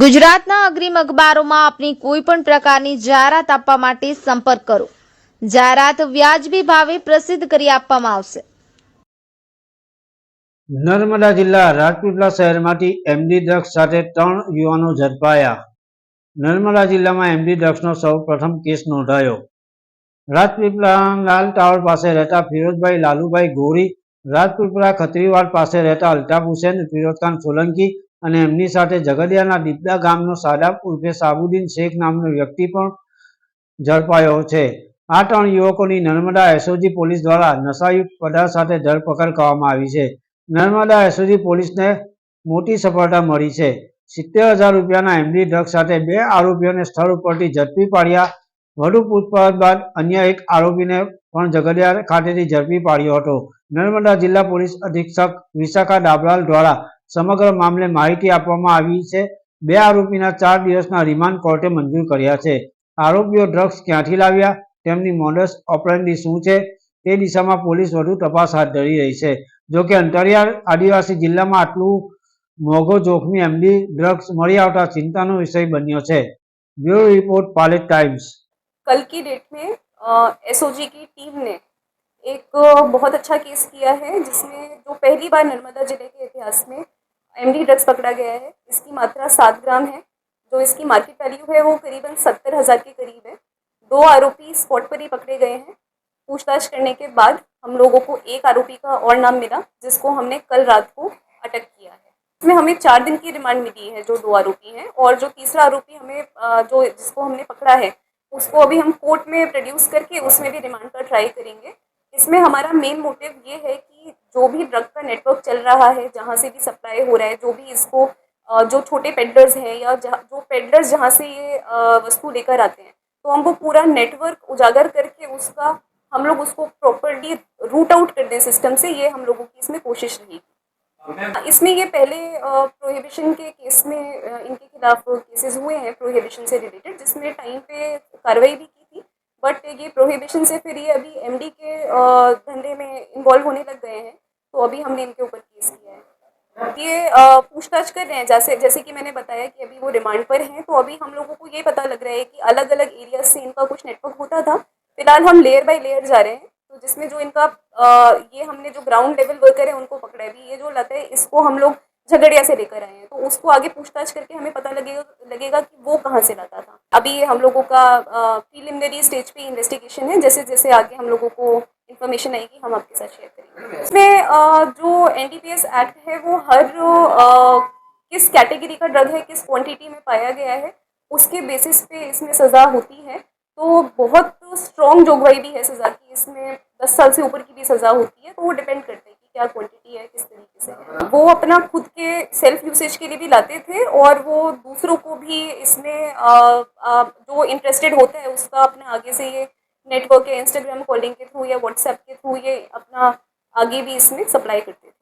ગુજરાતના અગ્રીમ અખબારોમાં આપની કોઈ પણ પ્રકારની જાહેરાત આપવા માટે સંપર્ક કરો. જાહેરાત વ્યાજબી ભાવે પ્રસિદ્ધ કરી આપવામાં આવશે. નર્મદા જિલ્લા રાજપીપળા શહેરમાંથી એમડી ડ્રગ્સ સાથે ત્રણ યુવાનો ઝડપાયા. નર્મદા જિલ્લામાં એમડી ડ્રગ્સનો સૌ પ્રથમ કેસ નોંધાયો. રાજપીપળા લાલ ટાવર પાસે રહેતા ફિરોજભાઈ લાલુભાઈ ગોરી, રાજપીપળા ખત્રીવાડ પાસે રહેતા અલ્તાફ હુસેન ફિરોજખાન સોલંકી અને એમની સાથે ઝઘડિયાના દીપડા ગામનો સાદાબ ઉર્ફે સાબુદ્દીન શેખ નામનો વ્યક્તિ પણ ઝડપાયો છે. આ ત્રણ યુવકોની નર્મદા એસઓજી પોલીસ દ્વારા નશાયુક્ત પદાર્થ સાથે ધરપકડ કરવામાં આવી છે. નર્મદા એસઓજી પોલીસને મોટી સફળતા મળી છે. સિત્તેર હજાર રૂપિયાના એમડી ડ્રગ સાથે બે આરોપીઓને સ્થળ ઉપરથી ઝડપી પાડ્યા. વધુ પૂછપરછ બાદ અન્ય એક આરોપીને પણ ઝઘડિયા ખાતેથી ઝડપી પાડ્યો હતો. નર્મદા જિલ્લા પોલીસ અધિક્ષક વિશાખા ડાબરાલ દ્વારા સમગ્ર મામલે માહિતી આપવામાં આવી છે. બે આરોપીના ચાર દિવસના રિમાન્ડ કોર્ટે મંજૂર કર્યા છે. આરોપીઓ ડ્રગ્સ ક્યાંથી લાવ્યા? તેમની મોડસ ઓપરેન્ડી શું છે? તે દિશામાં પોલીસ વધુ તપાસ હાથ ધરી રહી છે. જોકે અંતરિયાળ આદિવાસી જિલ્લામાં આટલું મોઘો જોખમી એમડી ડ્રગ્સ મળી આવતા ચિંતાનો વિષય બન્યો છે. બ્યુરો રિપોર્ટ પાલેટ टाइम्स कल की डेट में एसओजी की टीम ने एक बहुत अच्छा केस किया है, जिसमें जो पहली बार नर्मदा जिले एमडी ड्रग्स पकड़ा गया है। इसकी मात्रा सात ग्राम है। जो इसकी मार्केट वैल्यू है, वो करीबन सत्तर हज़ार के करीब है। दो आरोपी स्पॉट पर ही पकड़े गए हैं। पूछताछ करने के बाद हम लोगों को एक आरोपी का और नाम मिला, जिसको हमने कल रात को अटक किया है। इसमें हमें चार दिन की रिमांड मिली है, जो दो आरोपी हैं। और जो तीसरा आरोपी हमें जो जिसको हमने पकड़ा है, उसको अभी हम कोर्ट में प्रोड्यूस करके उसमें भी रिमांड का ट्राई करेंगे। इसमें हमारा मेन मोटिव ये है कि जो भी ड्रग का नेटवर्क चल रहा है, जहाँ से भी सप्लाई हो रहा है, जो भी इसको जो छोटे पेडलर्स हैं या जो पेडलर्स जहाँ से ये वस्तु लेकर आते हैं तो हमको पूरा नेटवर्क उजागर करके उसका, हम लोग उसको प्रॉपरली रूट आउट कर दें सिस्टम से, ये हम लोगों की इसमें कोशिश रहेगी। इसमें ये पहले प्रोहिबिशन के केस में इनके खिलाफ केसेस हुए हैं प्रोहिबिशन से रिलेटेड जिसमें टाइम पे कार्रवाई भी की बट ये प्रोहिबिशन से फिर ये अभी एमडी के धंधे में इन्वॉल्व होने लग गए हैं तो अभी हमने इनके ऊपर केस किया है। ये पूछताछ कर रहे हैं जैसे जैसे कि मैंने बताया कि अभी वो रिमांड पर हैं तो अभी हम लोगों को ये पता लग रहा है कि अलग अलग एरिया से इनका कुछ नेटवर्क होता था। फ़िलहाल हम लेयर बाय लेयर जा रहे हैं तो जिसमें जो इनका अ, ये हमने जो ग्राउंड लेवल वर्कर है उनको पकड़ा है। अभी ये जो लत है इसको हम लोग झगड़िया से लेकर आए हैं तो उसको आगे पूछताछ करके हमें पता लगेगा लगेगा कि वो कहाँ से लाता था। अभी हम लोगों का प्रीलिमिनरी स्टेज पे इन्वेस्टिगेशन है, जैसे जैसे आगे हम लोगों को इन्फॉर्मेशन आएगी, हम आपके साथ शेयर करेंगे। इसमें जो एन एक्ट है, वो हर किस कैटेगरी का ड्रग है, किस क्वांटिटी में पाया गया है, उसके बेसिस पे इसमें सज़ा होती है। तो बहुत स्ट्रॉन्ग जोगवाई भी है सज़ा की, इसमें दस साल से ऊपर की भी सज़ा होती है तो वो डिपेंड करता है कि क्या क्वांटिटी है किस वो अपना खुद के सेल्फ यूसेज के लिए भी लाते थे और वो दूसरों को भी इसमें जो इंटरेस्टेड होता है उसका अपना आगे से ये नेटवर्क या इंस्टाग्राम कॉलिंग के थ्रू या व्हाट्सएप के थ्रू ये अपना आगे भी इसमें सप्लाई करते थे।